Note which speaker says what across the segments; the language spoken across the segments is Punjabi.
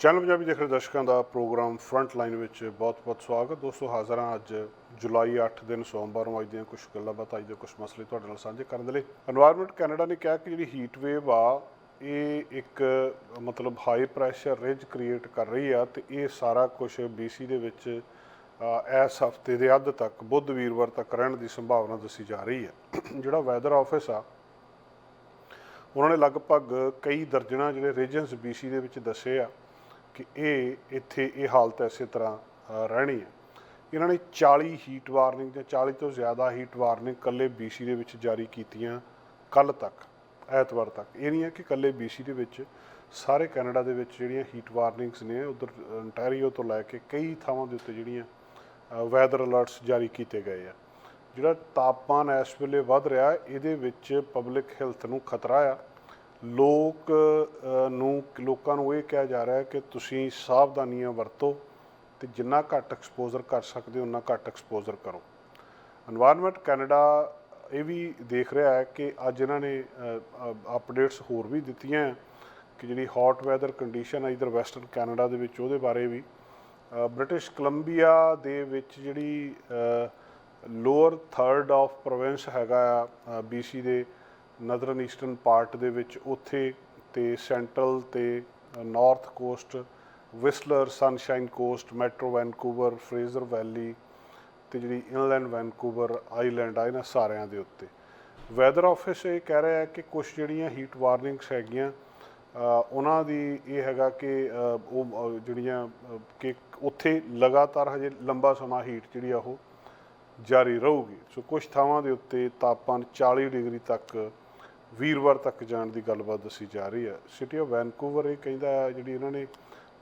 Speaker 1: ਚੈਨਲ ਪੰਜਾਬੀ ਦੇਖ ਰਹੇ ਦਰਸ਼ਕਾਂ ਦਾ ਪ੍ਰੋਗਰਾਮ ਫਰੰਟ ਲਾਈਨ ਵਿੱਚ ਬਹੁਤ-ਬਹੁਤ ਸਵਾਗਤ। ਦੋਸਤੋ, ਹਾਜ਼ਰ ਹਾਂ ਅੱਜ ਜੁਲਾਈ 8 ਦਿਨ ਸੋਮਵਾਰ ਨੂੰ ਅੱਜ ਦੀਆਂ ਕੁਝ ਗੱਲਾਂ ਬਾਤਾਂ, ਅੱਜ ਦੇ ਕੁਝ ਮਸਲੇ ਤੁਹਾਡੇ ਨਾਲ ਸਾਂਝੇ ਕਰਨ ਦੇ ਲਈ। এনवायरमेंट ਕੈਨੇਡਾ ਨੇ ਕਿਹਾ ਕਿ ਜਿਹੜੀ ਹੀਟ ਵੇਵ ਆ, ਇਹ ਇੱਕ ਮਤਲਬ ਹਾਈ ਪ੍ਰੈਸ਼ਰ ਰਿਜ ਕ੍ਰੀਏਟ ਕਰ ਰਹੀ ਆ ਤੇ ਇਹ ਸਾਰਾ ਕੁਝ BC ਦੇ ਵਿੱਚ ਇਸ ਹਫ਼ਤੇ ਦੇ ਅੱਧ ਤੱਕ ਬੁੱਧ ਵੀਰਵਾਰ ਤੱਕ ਰਹਿਣ ਦੀ ਸੰਭਾਵਨਾ ਦੱਸੀ ਜਾ ਰਹੀ ਹੈ। ਜਿਹੜਾ ਵੈਦਰ ਆਫਿਸ ਆ, ਉਹਨਾਂ ਨੇ ਲਗਭਗ ਕਈ ਦਰਜਣਾ ਜਿਹੜੇ ਰੀਜਨਸ BC ਦੇ ਵਿੱਚ ਦੱਸੇ ਆ ਕਿ ਇਹ ਇੱਥੇ ਇਹ ਹਾਲਤ ਇਸੇ ਤਰ੍ਹਾਂ ਰਹਿਣੀ ਹੈ। ਇਹਨਾਂ ਨੇ 40 ਹੀਟ ਵਾਰਨਿੰਗ ਜਾਂ 40 ਤੋਂ ਜ਼ਿਆਦਾ ਹੀਟ ਵਾਰਨਿੰਗ ਕੱਲੇ BC ਦੇ ਵਿੱਚ ਜਾਰੀ ਕੀਤੀਆਂ ਕੱਲ ਤੱਕ, ਐਤਵਾਰ ਤੱਕ। ਇਹ ਨਹੀਂ ਹੈ ਕਿ ਕੱਲੇ BC ਦੇ ਵਿੱਚ, ਸਾਰੇ ਕੈਨੇਡਾ ਦੇ ਵਿੱਚ ਜਿਹੜੀਆਂ ਹੀਟ ਵਾਰਨਿੰਗਸ ਨੇ, ਉਧਰ ontario ਤੋਂ ਲੈ ਕੇ ਕਈ ਥਾਵਾਂ ਦੇ ਉੱਤੇ ਜਿਹੜੀਆਂ ਵੈਦਰ ਅਲਰਟਸ ਜਾਰੀ ਕੀਤੇ ਗਏ ਆ। ਜਿਹੜਾ ਤਾਪਮਾਨ ਇਸ ਵੇਲੇ ਵੱਧ ਰਿਹਾ, ਇਹਦੇ ਵਿੱਚ ਪਬਲਿਕ ਹੈਲਥ ਨੂੰ ਖਤਰਾ ਆ। ਲੋਕ ਨੂੰ, ਲੋਕਾਂ ਨੂੰ ਇਹ ਕਿਹਾ ਜਾ ਰਿਹਾ ਕਿ ਤੁਸੀਂ ਸਾਵਧਾਨੀਆਂ ਵਰਤੋ ਤੇ ਜਿੰਨਾ ਘੱਟ ਐਕਸਪੋਜ਼ਰ ਕਰ ਸਕਦੇ ਹੋ, ਉਨਾ ਘੱਟ ਐਕਸਪੋਜ਼ਰ ਕਰੋ। এনवायरमेंट ਕੈਨੇਡਾ ਇਹ ਵੀ ਦੇਖ ਰਿਹਾ ਹੈ ਕਿ ਅੱਜ ਇਹਨਾਂ ਨੇ ਅਪਡੇਟਸ ਹੋਰ ਵੀ ਦਿੱਤੀਆਂ ਕਿ ਜਿਹੜੀ ਹੌਟ ਵੈਦਰ ਕੰਡੀਸ਼ਨ ਹੈ ਇਧਰ ਵੈਸਟਰਨ ਕੈਨੇਡਾ ਦੇ ਵਿੱਚ, ਉਹਦੇ ਬਾਰੇ ਵੀ। ਬ੍ਰਿਟਿਸ਼ ਕੋਲੰਬੀਆ ਦੇ ਵਿੱਚ ਜਿਹੜੀ ਲੋਅਰ ਥਰਡ ਆਫ ਪ੍ਰੋਵਿੰਸ ਹੈਗਾ ਆ ਬੀਸੀ ਦੇ ਨਦਰਨ ਈਸਟਰਨ ਪਾਰਟ ਦੇ ਵਿੱਚ ਉੱਥੇ ਤੇ ਸੈਂਟਰਲ ਤੇ North Coast Whistler Sunshine Coast Metro Vancouver Fraser Valley ਤੇ ਜਿਹੜੀ ਇਨਲੈਂਡ ਵੈਨਕੂਵਰ ਆਈਲੈਂਡ ਆ, ਇਹਨਾਂ ਸਾਰਿਆਂ ਦੇ ਉੱਤੇ। ਵੈਦਰ ਆਫਿਸ ਇਹ ਕਹਿ ਰਿਹਾ ਹੈ ਕਿ ਕੁਝ ਜਿਹੜੀਆਂ ਹੀਟ ਵਾਰਨਿੰਗਸ ਹੈਗੀਆਂ ਉਹਨਾਂ ਦੀ ਇਹ ਹੈਗਾ ਕਿ ਉਹ ਜਿਹੜੀਆਂ ਕਿ ਉੱਥੇ ਲਗਾਤਾਰ ਹਜੇ ਲੰਬਾ ਸਮਾਂ ਹੀਟ ਜਿਹੜੀ ਆ ਉਹ ਜਾਰੀ ਰਹੂਗੀ। ਸੋ ਕੁਝ ਥਾਵਾਂ ਦੇ ਉੱਤੇ ਤਾਪਮਾਨ 40 ਡਿਗਰੀ ਤੱਕ ਵੀਰਵਾਰ ਤੱਕ ਜਾਣ ਦੀ ਗੱਲਬਾਤ ਦੱਸੀ ਜਾ ਰਹੀ ਹੈ। ਸਿਟੀ ਆਫ ਵੈਨਕੂਵਰ ਇਹ ਕਹਿੰਦਾ ਹੈ, ਜਿਹੜੀ ਇਹਨਾਂ ਨੇ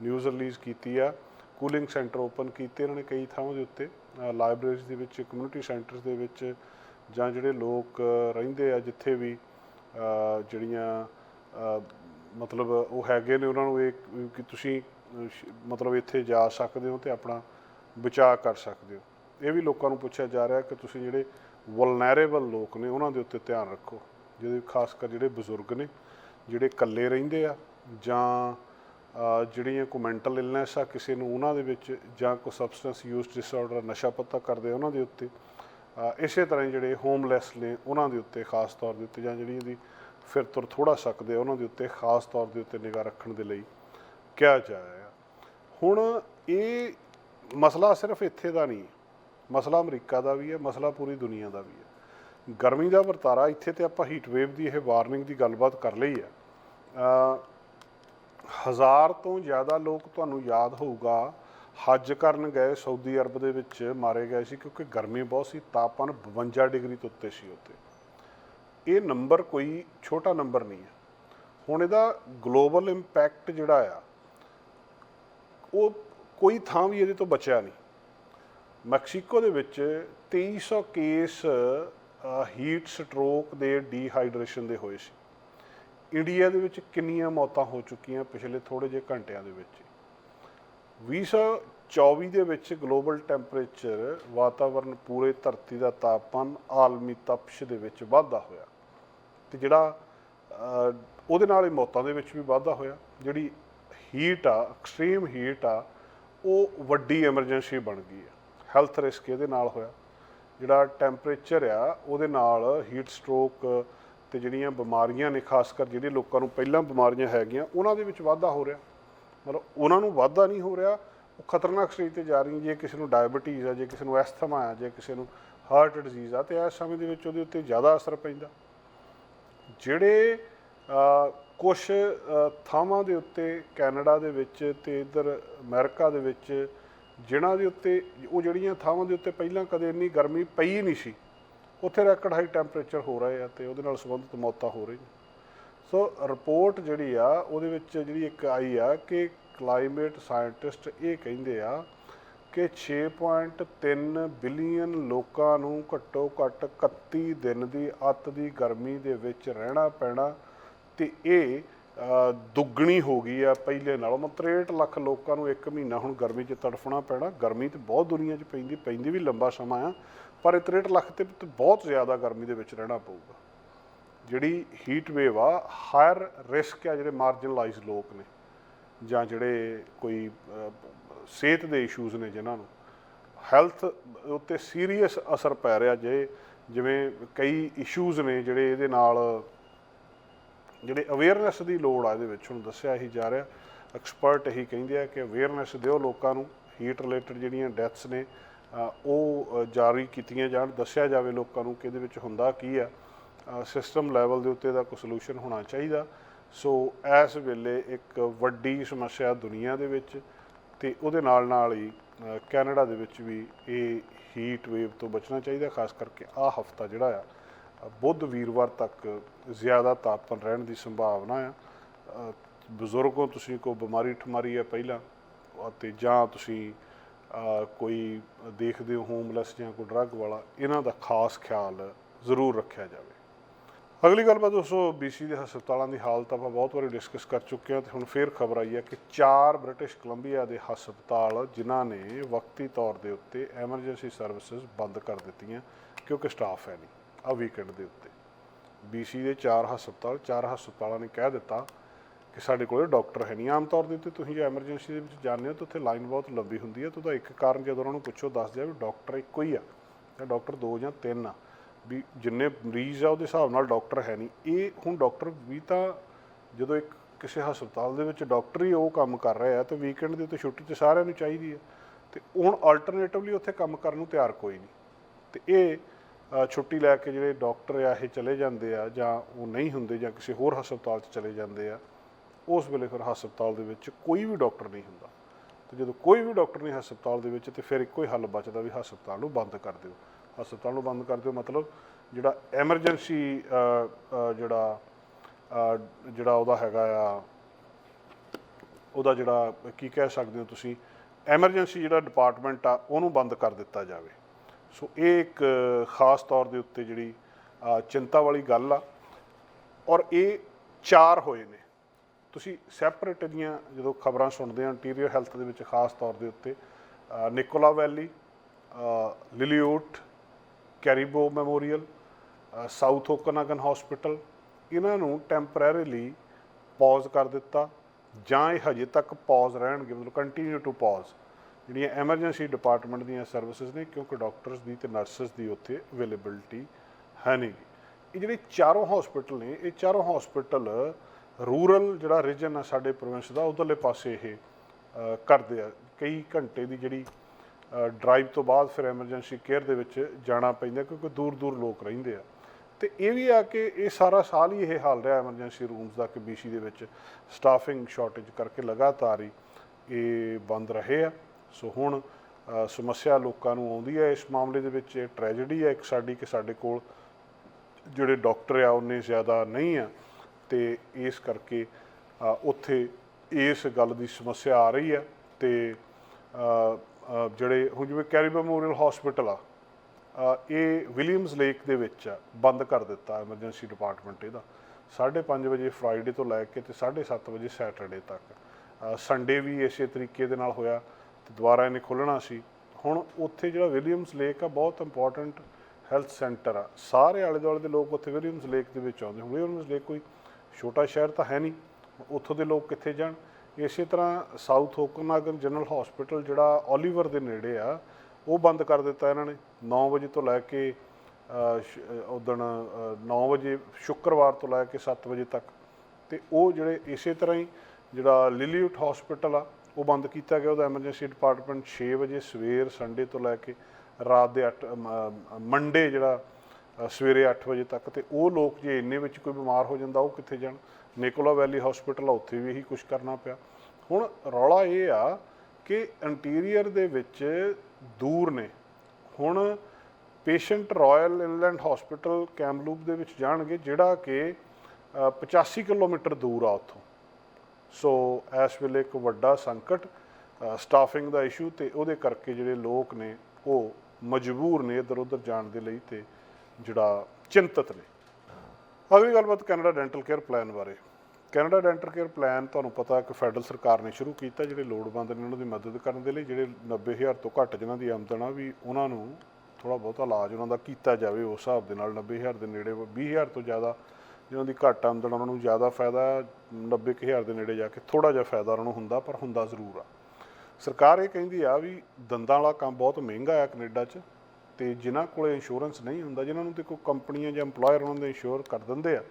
Speaker 1: ਨਿਊਜ਼ ਰਿਲੀਜ਼ ਕੀਤੀ ਆ ਕੂਲਿੰਗ ਸੈਂਟਰ ਓਪਨ ਕੀਤੇ ਇਹਨਾਂ ਨੇ ਕਈ ਥਾਵਾਂ ਦੇ ਉੱਤੇ ਲਾਇਬ੍ਰੇਰੀਜ਼ ਦੇ ਵਿੱਚ ਕਮਿਊਨਿਟੀ ਸੈਂਟਰਸ ਦੇ ਵਿੱਚ ਜਾਂ ਜਿਹੜੇ ਲੋਕ ਰਹਿੰਦੇ ਆ ਜਿੱਥੇ ਵੀ ਜਿਹੜੀਆਂ ਮਤਲਬ ਉਹ ਹੈਗੇ ਨੇ ਉਹਨਾਂ ਨੂੰ ਇਹ ਕਿ ਤੁਸੀਂ ਮਤਲਬ ਇੱਥੇ ਜਾ ਸਕਦੇ ਹੋ ਤੇ ਆਪਣਾ ਬਚਾਅ ਕਰ ਸਕਦੇ ਹੋ। ਇਹ ਵੀ ਲੋਕਾਂ ਨੂੰ ਪੁੱਛਿਆ ਜਾ ਰਿਹਾ ਕਿ ਤੁਸੀਂ ਜਿਹੜੇ ਵਲਨਰੇਬਲ ਲੋਕ ਨੇ ਉਹਨਾਂ ਦੇ ਉੱਤੇ ਧਿਆਨ ਰੱਖੋ। ਜਿਹਦੇ ਖਾਸ ਕਰ ਜਿਹੜੇ ਬਜ਼ੁਰਗ ਨੇ, ਜਿਹੜੇ ਇਕੱਲੇ ਰਹਿੰਦੇ ਆ ਜਾਂ ਜਿਹੜੀਆਂ ਕੋਈ ਮੈਂਟਲ ਇਲਨੈਸ ਆ ਕਿਸੇ ਨੂੰ, ਉਹਨਾਂ ਦੇ ਵਿੱਚ ਜਾਂ ਕੋਈ ਸਬਸਟੈਂਸ ਯੂਜ਼ ਡਿਸਆਰਡਰ ਨਸ਼ਾ ਪੱਤਾ ਕਰਦੇ ਆ ਉਹਨਾਂ ਦੇ ਉੱਤੇ ਇਸੇ ਤਰ੍ਹਾਂ ਹੀ ਜਿਹੜੇ ਹੋਮਲੈਸ ਨੇ, ਉਹਨਾਂ ਦੇ ਉੱਤੇ ਖਾਸ ਤੌਰ ਦੇ ਉੱਤੇ ਜਾਂ ਜਿਹੜੀਆਂ ਦੀ ਫਿਰ ਤੁਰ ਥੋੜਾ ਸਕਦੇ ਆ, ਉਹਨਾਂ ਦੇ ਉੱਤੇ ਖਾਸ ਤੌਰ ਦੇ ਉੱਤੇ ਨਿਗਾਹ ਰੱਖਣ ਦੇ ਲਈ ਕਿਹਾ ਜਾ ਰਿਹਾ ਹੁਣ ਇਹ ਮਸਲਾ ਸਿਰਫ ਇੱਥੇ ਦਾ ਨਹੀਂ, ਮਸਲਾ ਅਮਰੀਕਾ ਦਾ ਵੀ ਹੈ, ਮਸਲਾ ਪੂਰੀ ਦੁਨੀਆ ਦਾ ਵੀ ਹੈ। ਗਰਮੀ ਦਾ ਵਰਤਾਰਾ, ਇੱਥੇ ਤੇ ਆਪਾਂ ਹੀਟ ਵੇਵ ਦੀ ਇਹ ਵਾਰਨਿੰਗ ਦੀ ਗੱਲਬਾਤ ਕਰ ਲਈ ਹੈ। ਹਜ਼ਾਰ ਤੋਂ ਜ਼ਿਆਦਾ ਲੋਕ ਤੁਹਾਨੂੰ ਯਾਦ ਹੋਊਗਾ, ਹੱਜ ਕਰਨ ਗਏ, ਸਾਊਦੀ ਅਰਬ ਦੇ ਵਿੱਚ ਮਾਰੇ ਗਏ ਸੀ ਕਿਉਂਕਿ ਗਰਮੀ ਬਹੁਤ ਸੀ, ਤਾਪਮਾਨ 52 ਡਿਗਰੀ ਤੋਂ ਉੱਤੇ ਸੀ ਉੱਤੇ ਇਹ ਨੰਬਰ ਕੋਈ ਛੋਟਾ ਨੰਬਰ ਨਹੀਂ ਹੈ। ਹੁਣ ਇਹਦਾ ਗਲੋਬਲ ਇੰਪੈਕਟ ਜਿਹੜਾ ਆ, ਉਹ ਕੋਈ ਥਾਂ ਵੀ ਇਹਦੇ ਤੋਂ ਬਚਿਆ ਨਹੀਂ। ਮੈਕਸੀਕੋ ਦੇ ਵਿੱਚ 2300 ਕੇਸ ਹੀਟ ਸਟ੍ਰੋਕ ਦੇ ਡੀਹਾਈਡਰੇਸ਼ਨ ਦੇ ਹੋਏ ਸੀ। ਇੰਡੀਆ ਦੇ ਵਿੱਚ ਕਿੰਨੀਆਂ ਮੌਤਾਂ ਹੋ ਚੁੱਕੀਆਂ ਪਿਛਲੇ ਥੋੜੇ ਜਿਹੇ ਘੰਟਿਆਂ ਦੇ ਵਿੱਚ? 2024 ਦੇ ਵਿੱਚ ਗਲੋਬਲ ਟੈਂਪਰੇਚਰ ਵਾਤਾਵਰਣ ਪੂਰੇ ਧਰਤੀ ਦਾ ਤਾਪਮਾਨ ਆਲਮੀ ਤਪਸ਼ ਦੇ ਵਿੱਚ ਵਾਧਾ ਹੋਇਆ ਤੇ ਜਿਹੜਾ ਉਹਦੇ ਨਾਲ ਹੀ ਮੌਤਾਂ ਦੇ ਵਿੱਚ ਵੀ ਵਾਧਾ ਹੋਇਆ। ਜਿਹੜੀ ਹੀਟ ਆ ਐਕਸਟ੍ਰੀਮ ਹੀਟ ਆ, ਉਹ ਵੱਡੀ ਐਮਰਜੈਂਸੀ ਬਣ ਗਈ ਹੈ। ਹੈਲਥ ਰਿਸਕ ਇਹਦੇ ਨਾਲ ਹੋਇਆ। ਜਿਹੜਾ ਟੈਂਪਰੇਚਰ ਆ, ਉਹਦੇ ਨਾਲ ਹੀਟ ਸਟ੍ਰੋਕ ਤੇ ਜਿਹੜੀਆਂ ਬਿਮਾਰੀਆਂ ਨੇ, ਖਾਸ ਕਰ ਜਿਹੜੇ ਲੋਕਾਂ ਨੂੰ ਪਹਿਲਾਂ ਬਿਮਾਰੀਆਂ ਹੈਗੀਆਂ, ਉਹਨਾਂ ਦੇ ਵਿੱਚ ਵਾਧਾ ਹੋ ਰਿਹਾ। ਮਤਲਬ ਉਹਨਾਂ ਨੂੰ ਵਾਧਾ ਨਹੀਂ ਹੋ ਰਿਹਾ। ਉਹ ਖਤਰਨਾਕ ਸਟੇਜ ਤੇ ਜਾ ਰਹੀਆਂ ਜੇ ਕਿਸੇ ਨੂੰ ਡਾਇਬੀਟੀਜ਼ ਆ, ਜੇ ਕਿਸੇ ਨੂੰ ਐਸਥਮਾ ਆ, ਜੇ ਕਿਸੇ ਨੂੰ ਹਾਰਟ ਡਿਜ਼ੀਜ਼ ਆ, ਤੇ ਇਸ ਸਮੇਂ ਦੇ ਵਿੱਚ ਉਹਦੇ ਉੱਤੇ ਜ਼ਿਆਦਾ ਅਸਰ ਪੈਂਦਾ। ਜਿਹੜੇ ਕੁਝ ਥਾਵਾਂ ਦੇ ਉੱਤੇ ਕੈਨੇਡਾ ਦੇ ਵਿੱਚ ਤੇ ਇਧਰ ਅਮਰੀਕਾ ਦੇ ਵਿੱਚ ਜਿਨ੍ਹਾਂ ਦੇ ਉੱਤੇ, ਉਹ ਜਿਹੜੀਆਂ ਥਾਵਾਂ ਦੇ ਉੱਤੇ ਪਹਿਲਾਂ ਕਦੇ ਇੰਨੀ ਗਰਮੀ ਪਈ ਨਹੀਂ ਸੀ, ਉੱਥੇ ਰੈਕਡ ਹਾਈ ਟੈਂਪਰੇਚਰ ਹੋ ਰਹੇ ਆ ਤੇ ਉਹਦੇ ਨਾਲ ਸੰਬੰਧਿਤ ਮੌਤਾਂ ਹੋ ਰਹੀਆਂ। ਸੋ ਰਿਪੋਰਟ ਜਿਹੜੀ ਆ, ਉਹਦੇ ਵਿੱਚ ਜਿਹੜੀ ਇੱਕ ਆਈ ਆ ਕਿ ਕਲਾਈਮੇਟ ਸਾਇੰਟਿਸਟ ਇਹ ਕਹਿੰਦੇ ਆ ਕਿ 6.3 ਬਿਲੀਅਨ ਲੋਕਾਂ ਨੂੰ ਘੱਟੋ ਘੱਟ 31 ਦਿਨ ਦੀ ਅੱਤ ਦੀ ਗਰਮੀ ਦੇ ਵਿੱਚ ਰਹਿਣਾ ਪੈਣਾ ਤੇ ਇਹ ਦੁੱਗਣੀ ਹੋ ਗਈ ਆ ਪਹਿਲੇ ਨਾਲੋਂ। ਮਤਲਬ 63 ਲੱਖ ਲੋਕਾਂ ਨੂੰ ਇੱਕ ਮਹੀਨਾ ਹੁਣ ਗਰਮੀ 'ਚ ਤੜਫਣਾ ਪੈਣਾ। ਗਰਮੀ ਤੇ ਬਹੁਤ ਦੁਨੀਆ 'ਚ ਪੈਂਦੀ ਪੈਂਦੀ ਵੀ ਲੰਬਾ ਸਮਾਂ ਆ, ਪਰ ਇਹ 63 ਲੱਖ ਤੇ ਤੇ ਬਹੁਤ ਜ਼ਿਆਦਾ ਗਰਮੀ ਦੇ ਵਿੱਚ ਰਹਿਣਾ ਪਊਗਾ। ਜਿਹੜੀ ਹੀਟ ਵੇਵ ਆ ਹਾਇਰ ਰਿਸਕ ਆ ਜਿਹੜੇ ਮਾਰਜਨਲਾਈਜ਼ ਲੋਕ ਨੇ, ਜਾਂ ਜਿਹੜੇ ਕੋਈ ਸਿਹਤ ਦੇ ਇਸ਼ੂਜ਼ ਨੇ ਜਿਨ੍ਹਾਂ ਨੂੰ। ਹੈਲਥ ਉੱਤੇ ਸੀਰੀਅਸ ਅਸਰ ਪੈ ਰਿਹਾ ਜੇ, ਜਿਵੇਂ ਕਈ ਇਸ਼ੂਜ਼ ਨੇ ਜਿਹੜੇ ਇਹਦੇ ਨਾਲ ਜਿਹੜੇ ਅਵੇਅਰਨੈਸ ਦੀ ਲੋੜ ਆ ਇਹਦੇ ਵਿੱਚ, ਹੁਣ ਦੱਸਿਆ ਹੀ ਜਾ ਰਿਹਾ ਐਕਸਪਰਟ ਇਹੀ ਕਹਿੰਦੇ ਆ ਕਿ ਅਵੇਅਰਨੈਸ ਦਿਓ ਲੋਕਾਂ ਨੂੰ ਹੀਟ ਰਿਲੇਟਡ ਜਿਹੜੀਆਂ ਡੈਥਸ ਨੇ ਉਹ ਜਾਰੀ ਕੀਤੀਆਂ ਜਾਣ, ਦੱਸਿਆ ਜਾਵੇ ਲੋਕਾਂ ਨੂੰ ਕਿ ਇਹਦੇ ਵਿੱਚ ਹੁੰਦਾ ਕੀ ਆ। ਸਿਸਟਮ ਲੈਵਲ ਦੇ ਉੱਤੇ ਦਾ ਕੋਈ ਸੋਲੂਸ਼ਨ ਹੋਣਾ ਚਾਹੀਦਾ। ਸੋ ਇਸ ਵੇਲੇ ਇੱਕ ਵੱਡੀ ਸਮੱਸਿਆ ਦੁਨੀਆ ਦੇ ਵਿੱਚ ਤੇ ਉਹਦੇ ਨਾਲ ਨਾਲ ਹੀ ਕੈਨੇਡਾ ਦੇ ਵਿੱਚ ਵੀ ਇਹ ਹੀਟ ਵੇਵ ਤੋਂ ਬਚਣਾ ਚਾਹੀਦਾ, ਖਾਸ ਕਰਕੇ ਆਹ ਹਫਤਾ ਜਿਹੜਾ ਆ ਬੁੱਧ ਵੀਰਵਾਰ ਤੱਕ ਜ਼ਿਆਦਾ ਤਾਪਮਾਨ ਰਹਿਣ ਦੀ ਸੰਭਾਵਨਾ ਆ। ਬਜ਼ੁਰਗੋਂ ਤੁਸੀਂ ਕੋਈ ਬਿਮਾਰੀ ਠਮਾਰੀ ਹੈ ਪਹਿਲਾਂ, ਅਤੇ ਜਾਂ ਤੁਸੀਂ ਕੋਈ ਦੇਖਦੇ ਹੋ ਹੋਮਲੈਸ ਜਾਂ ਕੋਈ ਡਰੱਗ ਵਾਲਾ, ਇਹਨਾਂ ਦਾ ਖਾਸ ਖਿਆਲ ਜ਼ਰੂਰ ਰੱਖਿਆ ਜਾਵੇ। ਅਗਲੀ ਗੱਲ ਬਾਤ ਦੋਸਤੋ BC ਦੇ ਹਸਪਤਾਲਾਂ ਦੀ ਹਾਲਤ ਆਪਾਂ ਬਹੁਤ ਵਾਰੀ ਡਿਸਕਸ ਕਰ ਚੁੱਕੇ ਹਾਂ, ਤੇ ਹੁਣ ਫੇਰ ਖਬਰ ਆਈ ਹੈ ਕਿ ਚਾਰ ਬ੍ਰਿਟਿਸ਼ ਕੋਲੰਬੀਆ ਦੇ ਹਸਪਤਾਲ, ਜਿਨ੍ਹਾਂ ਨੇ ਵਕਤੀ ਤੌਰ ਦੇ ਉੱਤੇ ਐਮਰਜੈਂਸੀ ਸਰਵਿਸਿਜ਼ ਬੰਦ ਕਰ ਦਿੱਤੀਆਂ, ਕਿਉਂਕਿ ਸਟਾਫ ਹੈ ਨਹੀਂ। ਆ ਵੀਕਐਂਡ ਦੇ ਉੱਤੇ। BC ਦੇ ਚਾਰ ਹਸਪਤਾਲ, ਚਾਰ ਹਸਪਤਾਲਾਂ ਨੇ ਕਹਿ ਦਿੱਤਾ ਕਿ ਸਾਡੇ ਕੋਲ ਡਾਕਟਰ ਹੈ ਨਹੀਂ। ਆਮ ਤੌਰ ਦੇ ਉੱਤੇ ਤੁਸੀਂ ਜੇ ਐਮਰਜੈਂਸੀ ਦੇ ਵਿੱਚ ਜਾਂਦੇ ਹੋ ਤਾਂ ਉੱਥੇ ਲਾਈਨ ਬਹੁਤ ਲੰਬੀ ਹੁੰਦੀ ਹੈ। ਤਾਂ ਉਹਦਾ ਇੱਕ ਕਾਰਨ ਜਦੋਂ ਉਹਨਾਂ ਨੂੰ ਪੁੱਛੋ ਦੱਸਦੇ ਆ ਵੀ ਡਾਕਟਰ ਇੱਕੋ ਹੀ ਆ, ਜਾਂ ਡਾਕਟਰ ਦੋ ਜਾਂ ਤਿੰਨ ਆ, ਵੀ ਜਿੰਨੇ ਮਰੀਜ਼ ਆ ਉਹਦੇ ਹਿਸਾਬ ਨਾਲ ਡਾਕਟਰ ਹੈ ਨਹੀਂ। ਇਹ ਹੁਣ ਡਾਕਟਰ ਵੀ ਤਾਂ ਜਦੋਂ ਇੱਕ ਕਿਸੇ ਹਸਪਤਾਲ ਦੇ ਵਿੱਚ ਡਾਕਟਰ ਹੀ ਉਹ ਕੰਮ ਕਰ ਰਿਹਾ ਹੈ, ਤੇ ਵੀਕਐਂਡ ਦੇ ਉੱਤੇ ਛੁੱਟੀ ਤੇ ਸਾਰਿਆਂ ਨੂੰ ਚਾਹੀਦੀ ਹੈ। ਤੇ ਹੁਣ ਆਲਟਰਨੇਟਿਵਲੀ ਉੱਥੇ ਕੰਮ ਕਰਨ ਨੂੰ ਤਿਆਰ ਕੋਈ ਨਹੀਂ। ਤੇ ਇਹ ਛੁੱਟੀ ਲੈ ਕੇ ਜਿਹੜੇ ਡਾਕਟਰ ਆ, ਇਹ ਚਲੇ ਜਾਂਦੇ ਆ ਜਾਂ ਉਹ ਨਹੀਂ ਹੁੰਦੇ ਜਾਂ ਕਿਸੇ ਹੋਰ ਹਸਪਤਾਲ 'ਚ ਚਲੇ ਜਾਂਦੇ ਆ, ਉਸ ਵੇਲੇ ਫਿਰ ਹਸਪਤਾਲ ਦੇ ਵਿੱਚ ਕੋਈ ਵੀ ਡਾਕਟਰ ਨਹੀਂ ਹੁੰਦਾ। ਤੇ ਜਦੋਂ ਕੋਈ ਵੀ ਡਾਕਟਰ ਨਹੀਂ ਹਸਪਤਾਲ ਦੇ ਵਿੱਚ, ਤੇ ਫਿਰ ਇੱਕੋ ਹੀ ਹੱਲ ਬਚਦਾ ਵੀ ਹਸਪਤਾਲ ਨੂੰ ਬੰਦ ਕਰ ਦਿਓ। ਹਸਪਤਾਲ ਨੂੰ ਬੰਦ ਕਰ ਦਿਓ ਮਤਲਬ ਜਿਹੜਾ ਐਮਰਜੈਂਸੀ ਜਿਹੜਾ ਜਿਹੜਾ ਉਹਦਾ ਹੈਗਾ ਆ, ਉਹਦਾ ਜਿਹੜਾ ਕੀ ਕਹਿ ਸਕਦੇ ਹੋ ਤੁਸੀਂ, ਐਮਰਜੈਂਸੀ ਜਿਹੜਾ ਡਿਪਾਰਟਮੈਂਟ ਆ, ਉਹਨੂੰ ਬੰਦ ਕਰ ਦਿੱਤਾ ਜਾਵੇ। ਸੋ ਇਹ ਇੱਕ ਖਾਸ ਤੌਰ ਦੇ ਉੱਤੇ ਜਿਹੜੀ ਚਿੰਤਾ ਵਾਲੀ ਗੱਲ ਆ। ਔਰ ਇਹ ਚਾਰ ਹੋਏ ਨੇ। ਤੁਸੀਂ ਸੈਪਰੇਟ ਦੀਆਂ ਜਦੋਂ ਖਬਰਾਂ ਸੁਣਦੇ ਆ ਇੰਟੀਰੀਅਰ ਹੈਲਥ ਦੇ ਵਿੱਚ ਖਾਸ ਤੌਰ ਦੇ ਉੱਤੇ Nicola Valley Lillooet Cariboo Memorial uh, South Okanagan hospital ਇਹਨਾਂ ਨੂੰ ਟੈਂਪਰੇਰੀਲੀ ਪੌਜ਼ ਕਰ ਦਿੱਤਾ ਜਾਂ ਇਹ ਹਜੇ ਤੱਕ ਪੌਜ਼ ਰਹਿਣਗੇ ਮਤਲਬ ਕੰਟੀਨਿਊ ਟੂ ਪੌਜ਼ ਜਿਹੜੀਆਂ ਐਮਰਜੈਂਸੀ ਡਿਪਾਰਟਮੈਂਟ ਦੀਆਂ ਸਰਵਿਸਿਜ਼ ਨੇ, ਕਿਉਂਕਿ ਡਾਕਟਰਸ ਦੀ ਤੇ ਨਰਸਸ ਦੀ ਉੱਥੇ ਅਵੇਲੇਬਿਲਟੀ ਹੈ ਨਹੀਂ ਇਹ ਜਿਹੜੇ ਚਾਰੋਂ ਹਸਪੀਟਲ ਨੇ, ਇਹ ਚਾਰੋਂ ਹਸਪੀਟਲ ਰੂਰਲ ਜਿਹੜਾ ਰੀਜਨ ਆ ਸਾਡੇ ਪ੍ਰੋਵਿੰਸ ਦਾ, ਉਧਰਲੇ ਪਾਸੇ ਇਹ ਕਰਦੇ ਆ। ਕਈ ਘੰਟੇ ਦੀ ਜਿਹੜੀ ਡਰਾਈਵ ਤੋਂ ਬਾਅਦ ਫਿਰ ਐਮਰਜੈਂਸੀ ਕੇਅਰ ਦੇ ਵਿੱਚ ਜਾਣਾ ਪੈਂਦਾ, ਕਿਉਂਕਿ ਦੂਰ ਦੂਰ ਲੋਕ ਰਹਿੰਦੇ ਆ। ਤੇ ਇਹ ਵੀ ਆ ਕਿ ਇਹ ਸਾਰਾ ਸਾਲ ਹੀ ਇਹ ਹਾਲ ਰਿਹਾ ਐਮਰਜੈਂਸੀ ਰੂਮਸ ਦਾ, ਕਿ BC ਦੇ ਵਿੱਚ ਸਟਾਫਿੰਗ ਸ਼ਾਰਟੇਜ ਕਰਕੇ ਲਗਾਤਾਰ ਹੀ ਇਹ ਬੰਦ ਰਹੇ ਆ। ਸੋ ਹੁਣ ਸਮੱਸਿਆ ਲੋਕਾਂ ਨੂੰ ਆਉਂਦੀ ਹੈ। ਇਸ ਮਾਮਲੇ ਦੇ ਵਿੱਚ ਇਹ ਟ੍ਰੈਜੇਡੀ ਹੈ ਇੱਕ ਸਾਡੀ ਕਿ ਸਾਡੇ ਕੋਲ ਜਿਹੜੇ ਡਾਕਟਰ ਆ ਉਹਨੇ ਜ਼ਿਆਦਾ ਨਹੀਂ ਆ। ਤੇ ਇਸ ਕਰਕੇ ਉੱਥੇ ਇਸ ਗੱਲ ਦੀ ਸਮੱਸਿਆ ਆ ਰਹੀ ਹੈ। ਤੇ ਜਿਹੜੇ ਹੁਣ ਜਿਵੇਂ ਕੈਰੀ ਮੈਮੋਰੀਅਲ ਹਸਪੀਟਲ ਆ ਇਹ ਵਿਲੀਅਮਸ ਲੇਕ ਦੇ ਵਿੱਚ ਆ, ਬੰਦ ਕਰ ਦਿੱਤਾ ਐਮਰਜੈਂਸੀ ਡਿਪਾਰਟਮੈਂਟ ਇਹਦਾ। 5:30 ਵਜੇ ਫਰਾਈਡੇ ਤੋਂ ਲੈ ਕੇ ਤੇ 7:30 ਵਜੇ ਸੈਟਰਡੇ ਤੱਕ। ਸੰਡੇ ਵੀ ਇਸੇ ਤਰੀਕੇ ਦੇ ਨਾਲ ਹੋਇਆ। ਤੇ ਦੁਬਾਰਾ ਇਹਨੇ ਖੋਲ੍ਹਣਾ ਸੀ। ਹੁਣ ਉੱਥੇ ਜਿਹੜਾ ਵਿਲੀਅਮਸ ਲੇਕ ਆ, ਬਹੁਤ ਇੰਪੋਰਟੈਂਟ ਹੈਲਥ ਸੈਂਟਰ ਆ। ਸਾਰੇ ਆਲੇ ਦੁਆਲੇ ਦੇ ਲੋਕ ਉੱਥੇ ਵਿਲੀਅਮਸ ਲੇਕ ਦੇ ਵਿੱਚ ਆਉਂਦੇ। ਹੁਣ ਵਿਲੀਅਮਸ ਲੇਕ ਕੋਈ ਛੋਟਾ ਸ਼ਹਿਰ ਤਾਂ ਹੈ ਨਹੀਂ। ਉੱਥੋਂ ਦੇ ਲੋਕ ਕਿੱਥੇ ਜਾਣ? ਇਸੇ ਤਰ੍ਹਾਂ ਸਾਊਥ ਓਕਨਾਗਨ ਜਨਰਲ ਹਸਪੀਟਲ ਜਿਹੜਾ ਓਲੀਵਰ ਦੇ ਨੇੜੇ ਆ, ਉਹ ਬੰਦ ਕਰ ਦਿੱਤਾ ਇਹਨਾਂ ਨੇ। 9 ਵਜੇ ਤੋਂ ਲੈ ਕੇ ਉਦਣ 9 ਵਜੇ, ਸ਼ੁੱਕਰਵਾਰ ਤੋਂ ਲੈ ਕੇ 7 ਵਜੇ ਤੱਕ। ਤੇ ਉਹ ਜਿਹੜੇ ਇਸੇ ਤਰ੍ਹਾਂ ਹੀ ਜਿਹੜਾ ਲਿਲੀਊਟ ਹਸਪੀਟਲ ਆ ਉਹ ਬੰਦ ਕੀਤਾ ਗਿਆ ਉਹਦਾ ਐਮਰਜੈਂਸੀ ਡਿਪਾਰਟਮੈਂਟ 6 ਵਜੇ ਸਵੇਰ ਸੰਡੇ ਤੋਂ ਲੈ ਕੇ ਰਾਤ ਦੇ 8 ਮੰਡੇ ਜਿਹੜਾ ਸਵੇਰੇ 8 ਵਜੇ ਤੱਕ ਤੇ ਉਹ ਲੋਕ ਜੇ ਇੰਨੇ ਵਿੱਚ ਕੋਈ ਬਿਮਾਰ ਹੋ ਜਾਂਦਾ ਉਹ ਕਿੱਥੇ ਜਾਣ? ਨਿਕੋਲਾ ਵੈਲੀ ਹਸਪੀਟਲ ਆ ਉੱਥੇ ਵੀ ਇਹੀ ਕੁਝ ਕਰਨਾ ਪਿਆ। ਹੁਣ ਰੌਲਾ ਇਹ ਆ ਕਿ ਇੰਟੀਰੀਅਰ ਦੇ ਵਿੱਚ ਦੂਰ ਨੇ। ਹੁਣ patient Royal Inland Hospital Kamloops ਦੇ ਵਿੱਚ ਜਾਣਗੇ ਜਿਹੜਾ ਕਿ ਅ, 85 ਕਿਲੋਮੀਟਰ ਦੂਰ ਆ ਉੱਥੋਂ। ਸੋ ਇਸ ਵੇਲੇ ਇੱਕ ਵੱਡਾ ਸੰਕਟ ਸਟਾਫਿੰਗ ਦਾ ਇਸ਼ੂ ਤੇ ਉਹਦੇ ਕਰਕੇ ਜਿਹੜੇ ਲੋਕ ਨੇ, ਉਹ ਮਜਬੂਰ ਨੇ ਇੱਧਰ ਉੱਧਰ ਜਾਣ ਦੇ ਲਈ ਤੇ ਜਿਹੜਾ ਚਿੰਤਤ ਨੇ। ਅਗਲੀ ਗੱਲਬਾਤ ਕੈਨੇਡਾ ਡੈਂਟਲ ਕੇਅਰ ਪਲਾਨ ਬਾਰੇ। ਕੈਨੇਡਾ ਡੈਂਟਲ ਕੇਅਰ ਪਲਾਨ ਤੁਹਾਨੂੰ ਪਤਾ ਕਿ ਫੈਡਰਲ ਸਰਕਾਰ ਨੇ ਸ਼ੁਰੂ ਕੀਤਾ, ਜਿਹੜੇ ਲੋੜਵੰਦ ਨੇ ਉਹਨਾਂ ਦੀ ਮਦਦ ਕਰਨ ਦੇ ਲਈ, ਜਿਹੜੇ 90000 ਤੋਂ ਘੱਟ ਜਿਨ੍ਹਾਂ ਦੀ ਆਮਦਨ ਆ ਵੀ ਉਹਨਾਂ ਨੂੰ ਥੋੜਾ ਬਹੁਤਾ ਇਲਾਜ ਉਹਨਾਂ ਦਾ ਕੀਤਾ ਜਾਵੇ, ਉਸ ਹਿਸਾਬ ਦੇ ਨਾਲ 90000 ਦੇ ਨੇੜੇ 20000 ਤੋਂ ਜ਼ਿਆਦਾ ਜਿਨ੍ਹਾਂ ਦੀ ਘੱਟ ਆਮਦਨ ਉਹਨਾਂ ਨੂੰ ਜ਼ਿਆਦਾ ਫਾਇਦਾ 90000 ਦੇ ਨੇੜੇ ਜਾ ਕੇ ਥੋੜਾ ਜਿਹਾ ਫਾਇਦਾ ਉਹਨਾਂ ਨੂੰ ਹੁੰਦਾ, ਪਰ ਹੁੰਦਾ ਜ਼ਰੂਰ ਆ। ਸਰਕਾਰ ਇਹ ਕਹਿੰਦੀ ਆ ਵੀ ਦੰਦਾਂ ਵਾਲਾ ਕੰਮ ਬਹੁਤ ਮਹਿੰਗਾ ਆ ਕੈਨੇਡਾ 'ਚ ਤੇ ਜਿਨ੍ਹਾਂ ਕੋਲੇ ਇੰਸ਼ੋਰੈਂਸ ਨਹੀਂ ਹੁੰਦਾ, ਜਿਨ੍ਹਾਂ ਨੂੰ ਤੇ ਕੋਈ ਕੰਪਨੀਆਂ ਜਾਂ EMPLOYER ਉਹਨਾਂ ਦੇ ਇੰਸ਼ੋਰ ਕਰ ਦਿੰਦੇ ਆ,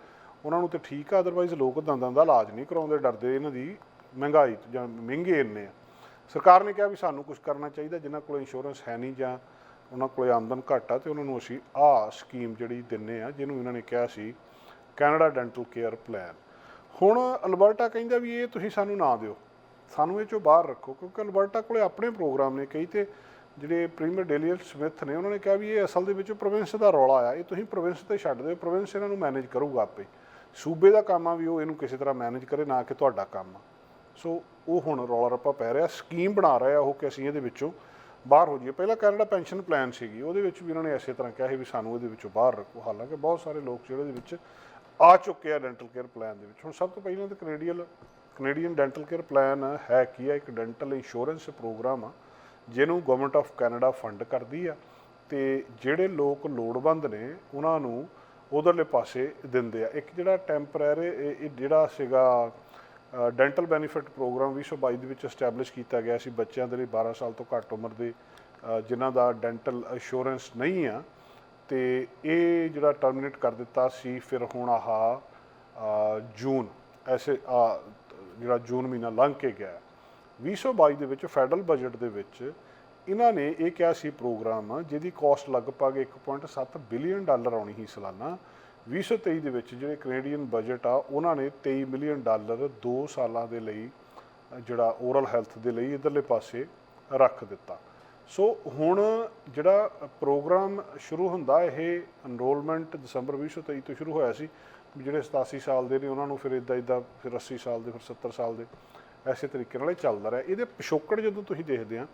Speaker 1: ਉਹਨਾਂ ਨੂੰ ਤੇ ਠੀਕ ਆ ਅਦਰਵਾਈਜ਼ ਲੋਕ ਦੰਦਾਂ ਦਾ ਇਲਾਜ ਨਹੀਂ ਕਰਾਉਂਦੇ, ਡਰਦੇ ਇਹਨਾਂ ਦੀ ਮਹਿੰਗਾਈ ਤੋਂ ਜਾਂ ਮਹਿੰਗੇ ਇੰਨੇ ਆ। ਸਰਕਾਰ ਨੇ ਕਿਹਾ ਵੀ ਸਾਨੂੰ ਕੁਝ ਕਰਨਾ ਚਾਹੀਦਾ, ਜਿਨ੍ਹਾਂ ਕੋਲ ਇੰਸ਼ੋਰੈਂਸ ਹੈ ਨਹੀਂ ਜਾਂ ਉਹਨਾਂ ਕੋਲੇ ਆਮਦਨ ਘੱਟ ਆ, ਤੇ ਉਹਨਾਂ ਨੂੰ ਅਸੀਂ ਆਹ ਸਕੀਮ ਜਿਹੜੀ ਦਿੰਨੇ ਆ, ਜਿਹਨੂੰ ਇਹਨਾਂ ਨੇ ਕਿਹਾ ਸੀ ਕੈਨੇਡਾ ਡੈਂਟਲ ਕੇਅਰ ਪਲਾਨ। ਹੁਣ ਅਲਬਰਟਾ ਕਹਿੰਦਾ ਵੀ ਇਹ ਤੁਸੀਂ ਸਾਨੂੰ ਨਾ ਦਿਓ। ਸਾਨੂੰ ਇਹ ਚੋਂ ਬਾਹਰ ਰੱਖੋ, ਕਿਉਂਕਿ ਅਲਬਰਟਾ ਕੋਲੇ ਆਪਣੇ ਪ੍ਰੋਗਰਾਮ ਨੇ, ਕਈ ਤੇ ਜਿਹੜੇ ਪ੍ਰੀਮੀਅਰ ਡੇਲੀਅਰ ਸਮਿਥ ਨੇ, ਉਹਨਾਂ ਨੇ ਕਿਹਾ ਵੀ ਇਹ ਅਸਲ ਦੇ ਵਿੱਚ ਪ੍ਰੋਵਿੰਸ ਦਾ ਰੌਲਾ ਆ, ਇਹ ਤੁਸੀਂ ਪ੍ਰੋਵਿੰਸ ਤੇ ਛੱਡ ਦਿਓ, ਪ੍ਰੋਵਿੰਸ ਇਹਨਾਂ ਨੂੰ ਮੈਨੇਜ ਕਰੂਗਾ ਆਪੇ। ਸੂਬੇ ਦਾ ਕੰਮ ਆ ਵੀ ਉਹ ਇਹਨੂੰ ਕਿਸੇ ਤਰ੍ਹਾਂ ਮੈਨੇਜ ਕਰੇ, ਨਾ ਕਿ ਤੁਹਾਡਾ ਕੰਮ ਆ। ਸੋ ਉਹ ਹੁਣ ਰੌਲਾ ਰੱਪਾ ਪੈ ਰਿਹਾ, ਸਕੀਮ ਬਣਾ ਰਿਹਾ ਉਹ ਕਿ ਅਸੀਂ ਇਹਦੇ ਵਿੱਚੋਂ ਬਾਹਰ ਹੋ ਜਾਈਏ। ਪਹਿਲਾਂ ਕੈਨੇਡਾ ਪੈਨਸ਼ਨ ਪਲਾਨ ਸੀਗੀ, ਉਹਦੇ ਵਿੱਚ ਵੀ ਇਹਨਾਂ ਨੇ ਐਸੇ ਤਰ੍ਹਾਂ ਕਿਹਾ ਸੀ ਵੀ ਸਾਨੂੰ ਇਹਦੇ ਵਿੱਚੋਂ ਬਾਹਰ ਰੱਖੋ। ਹਾਲਾਂਕਿ ਬਹੁਤ ਸਾਰੇ ਲੋਕ ਜਿਹੜੇ ਇਹਦੇ ਵਿੱਚ ਆ ਚੁੱਕੇ ਆ ਡੈਂਟਲ ਕੇਅਰ ਪਲਾਨ ਦੇ ਵਿੱਚ। ਹੁਣ ਸਭ ਤੋਂ ਪਹਿਲਾਂ ਤਾਂ Canadian Canadian dental care plan ਹੈ ਕੀ ਆ ਇੱਕ ਡੈਂਟਲ ਇੰਸ਼ੋਰੈਂਸ ਪ੍ਰੋਗਰਾਮ ਆ ਜਿਹਨੂੰ ਗਵਰਨਮੈਂਟ ਆਫ ਕੈਨੇਡਾ ਫੰਡ ਕਰਦੀ ਆ ਤੇ ਜਿਹੜੇ ਲੋਕ ਲੋੜਵੰਦ ਨੇ ਉਹਨਾਂ ਨੂੰ ਉਧਰਲੇ ਪਾਸੇ ਦਿੰਦੇ ਆ। ਇੱਕ ਜਿਹੜਾ ਟੈਂਪਰੇਰੀ ਇਹ ਜਿਹੜਾ ਸੀਗਾ ਡੈਂਟਲ ਬੈਨੀਫਿਟ ਪ੍ਰੋਗਰਾਮ 2022 ਦੇ ਵਿੱਚ ਐਸਟੈਬਲਿਸ਼ ਕੀਤਾ ਗਿਆ ਸੀ। ਬੱਚਿਆਂ ਦੇ ਲਈ 12 ਸਾਲ ਤੋਂ ਘੱਟ ਉਮਰ ਦੇ ਅ, ਜਿਨ੍ਹਾਂ ਦਾ ਡੈਂਟਲ ਇੰਸ਼ੋਰੈਂਸ ਨਹੀਂ ਆ ਤੇ ਇਹ ਜਿਹੜਾ ਟਰਮੀਨੇਟ ਕਰ ਦਿੱਤਾ ਸੀ ਫਿਰ ਹੁਣ ਆਹ ਜੂਨ ਐਸੇ ਆ, ਜਿਹੜਾ ਜੂਨ ਮਹੀਨਾ ਲੰਘ ਕੇ ਗਿਆ। 2022 ਦੇ ਵਿੱਚ ਫੈਡਰਲ ਬਜਟ ਦੇ ਵਿੱਚ ਇਹਨਾਂ ਨੇ ਇਹ ਕਿਹਾ ਸੀ ਪ੍ਰੋਗਰਾਮ ਜਿਹਦੀ ਕਾਸਟ ਲਗਭਗ 1.7 ਬਿਲੀਅਨ ਡਾਲਰ ਆਉਣੀ ਸੀ ਸਾਲਾਨਾ। 2023 ਦੇ ਵਿੱਚ ਜਿਹੜੇ ਕੈਨੇਡੀਅਨ ਬਜਟ ਆ ਉਹਨਾਂ ਨੇ 23 ਮਿਲੀਅਨ ਡਾਲਰ 2 ਸਾਲਾਂ ਦੇ ਲਈ ਜਿਹੜਾ ਓਰਲ ਹੈਲਥ ਦੇ ਲਈ ਇਧਰਲੇ ਪਾਸੇ ਰੱਖ ਦਿੱਤਾ। ਸੋ ਹੁਣ ਜਿਹੜਾ ਪ੍ਰੋਗਰਾਮ ਸ਼ੁਰੂ ਹੁੰਦਾ, ਇਹ ਐਨਰੋਲਮੈਂਟ ਦਸੰਬਰ 2023 ਤੋਂ ਸ਼ੁਰੂ ਹੋਇਆ ਸੀ। ਜਿਹੜੇ 87 ਸਾਲ ਦੇ ਨੇ, ਉਹਨਾਂ ਨੂੰ ਫਿਰ ਇਦਾਂ ਇਦਾਂ ਫਿਰ 80 ਸਾਲ ਦੇ, ਫਿਰ 70 ਸਾਲ ਦੇ, ਐਸੇ ਤਰੀਕੇ ਨਾਲ ਇਹ ਚੱਲਦਾ ਰਿਹਾ। ਇਹਦੇ ਪਿਛੋਕੜ ਜਦੋਂ ਤੁਸੀਂ ਦੇਖਦੇ ਆ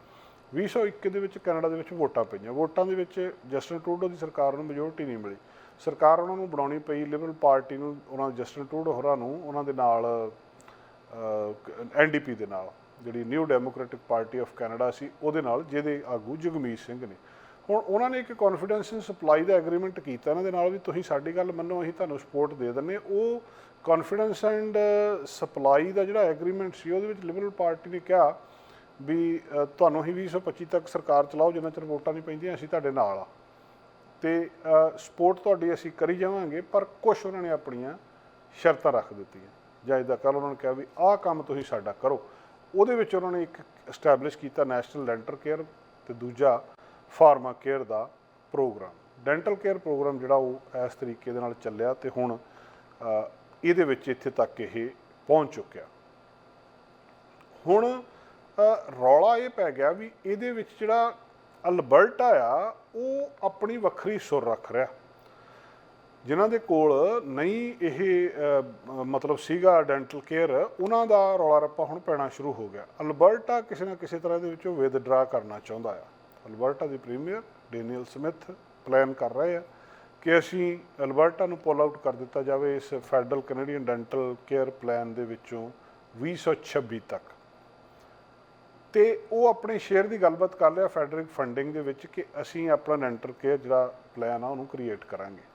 Speaker 1: 2021 ਦੇ ਵਿੱਚ ਕੈਨੇਡਾ ਦੇ ਵਿੱਚ ਵੋਟਾਂ ਪਈਆਂ। ਵੋਟਾਂ ਦੇ ਵਿੱਚ ਜਸਟਨ ਟਰੂਡੋ ਦੀ ਸਰਕਾਰ ਨੂੰ ਮੈਜੋਰਟੀ ਨਹੀਂ ਮਿਲੀ। ਸਰਕਾਰ ਉਹਨਾਂ ਨੂੰ ਬਣਾਉਣੀ ਪਈ ਲਿਬਰਲ ਪਾਰਟੀ ਨੂੰ, ਉਹਨਾਂ ਜਸਟਨ ਟਰੂਡੋ ਹੋਰਾਂ ਨੂੰ, ਉਹਨਾਂ ਦੇ ਨਾਲ ਐਨਡੀਪੀ ਦੇ ਨਾਲ। ਜਿਹੜੀ New Democratic Party of Canada ਸੀ ਉਹਦੇ ਨਾਲ ਜਿਹਦੇ ਆਗੂ ਜਗਮੀਤ ਸਿੰਘ ਨੇ। ਹੁਣ ਉਹਨਾਂ ਨੇ ਇੱਕ ਕੌਨਫੀਡੈਂਸ ਸਪਲਾਈ ਦਾ ਐਗਰੀਮੈਂਟ ਕੀਤਾ ਇਹਨਾਂ ਦੇ ਨਾਲ ਵੀ ਤੁਸੀਂ ਸਾਡੀ ਗੱਲ ਮੰਨੋ ਅਸੀਂ ਤੁਹਾਨੂੰ ਸਪੋਰਟ ਦੇ ਦਿੰਨੇ ਉਹ ਕੌਨਫੀਡੈਂਸ ਐਂਡ ਸਪਲਾਈ ਦਾ ਜਿਹੜਾ ਐਗਰੀਮੈਂਟ ਸੀ ਉਹਦੇ ਵਿੱਚ ਲਿਬਰਲ ਪਾਰਟੀ ਨੇ ਕਿਹਾ ਵੀ ਅ, ਤੁਹਾਨੂੰ ਅਸੀਂ 2025 ਤੱਕ ਸਰਕਾਰ ਚਲਾਓ ਜਿੰਨਾ ਚਿਰ ਵੋਟਾਂ ਨਹੀਂ ਪੈਂਦੀਆਂ ਅਸੀਂ ਤੁਹਾਡੇ ਨਾਲ ਆ। ਤੇ ਸਪੋਰਟ ਤੁਹਾਡੀ ਅਸੀਂ ਕਰੀ ਜਾਵਾਂਗੇ ਪਰ ਕੁਝ ਉਹਨਾਂ ਨੇ ਆਪਣੀਆਂ ਸ਼ਰਤਾਂ ਰੱਖ ਦਿੱਤੀਆਂ। ਜਾਂ ਇਹਦਾ ਕੱਲ ਉਹਨਾਂ ਨੇ ਕਿਹਾ ਵੀ ਆਹ ਕੰਮ ਤੁਸੀਂ ਸਾਡਾ ਕਰੋ। ਉਹਦੇ ਵਿੱਚ ਉਹਨਾਂ ਨੇ ਇੱਕ ਐਸਟੈਬਲਿਸ਼ ਕੀਤਾ ਨੈਸ਼ਨਲ ਡੈਂਟਲ ਕੇਅਰ ਤੇ ਦੂਜਾ ਫਾਰਮਾ ਕੇਅਰ ਦਾ ਪ੍ਰੋਗਰਾਮ ਡੈਂਟਲ ਕੇਅਰ ਪ੍ਰੋਗਰਾਮ ਜਿਹੜਾ ਉਹ ਇਸ ਤਰੀਕੇ ਦੇ ਨਾਲ ਚੱਲਿਆ ਤੇ ਹੁਣ ਇਹਦੇ ਵਿੱਚ ਇੱਥੇ ਤੱਕ ਇਹ ਪਹੁੰਚ ਚੁੱਕਿਆ। ਹੁਣ ਰੌਲਾ ਇਹ ਪੈ ਗਿਆ ਵੀ ਇਹਦੇ ਵਿੱਚ ਜਿਹੜਾ ਅਲਬਰਟਾ ਆ, ਉਹ ਆਪਣੀ ਵੱਖਰੀ ਸੁਰ ਰੱਖ ਰਿਹਾ। ਜਿਨ੍ਹਾਂ ਦੇ ਕੋਲ ਨਹੀਂ ਇਹ ਮਤਲਬ ਸੀਗਾ ਡੈਂਟਲ ਕੇਅਰ ਉਹਨਾਂ ਦਾ ਰੌਲਾ ਰੱਪਾ ਹੁਣ ਪੈਣਾ ਸ਼ੁਰੂ ਹੋ ਗਿਆ। ਅਲਬਰਟਾ ਕਿਸੇ ਨਾ ਕਿਸੇ ਤਰ੍ਹਾਂ ਦੇ ਵਿੱਚੋਂ ਵਿਦਡਰਾ ਕਰਨਾ ਚਾਹੁੰਦਾ ਆ। ਅਲਬਰਟਾ ਦੀ ਪ੍ਰੀਮੀਅਰ ਡੈਨੀਅਲ ਸਮਿਥ ਪਲਾਨ ਕਰ ਰਹੇ ਆ ਕਿ ਅਸੀਂ ਅਲਬਰਟਾ ਨੂੰ ਪੁੱਲ ਆਊਟ ਕਰ ਦਿੱਤਾ ਜਾਵੇ ਇਸ federal Canadian dental care plan ਦੇ ਵਿੱਚੋਂ 2026 ਤੱਕ। ਤੇ ਉਹ ਆਪਣੇ ਸ਼ੇਅਰ ਦੀ ਗੱਲਬਾਤ ਕਰ ਰਿਹਾ ਫੈਡਰਿਕ ਫੰਡਿੰਗ ਦੇ ਵਿੱਚ ਕਿ ਅਸੀਂ ਆਪਣਾ ਡੈਂਟਲ ਕੇਅਰ ਜਿਹੜਾ ਪਲਾਨ ਆ ਉਹਨੂੰ ਕ੍ਰੀਏਟ ਕਰਾਂਗੇ।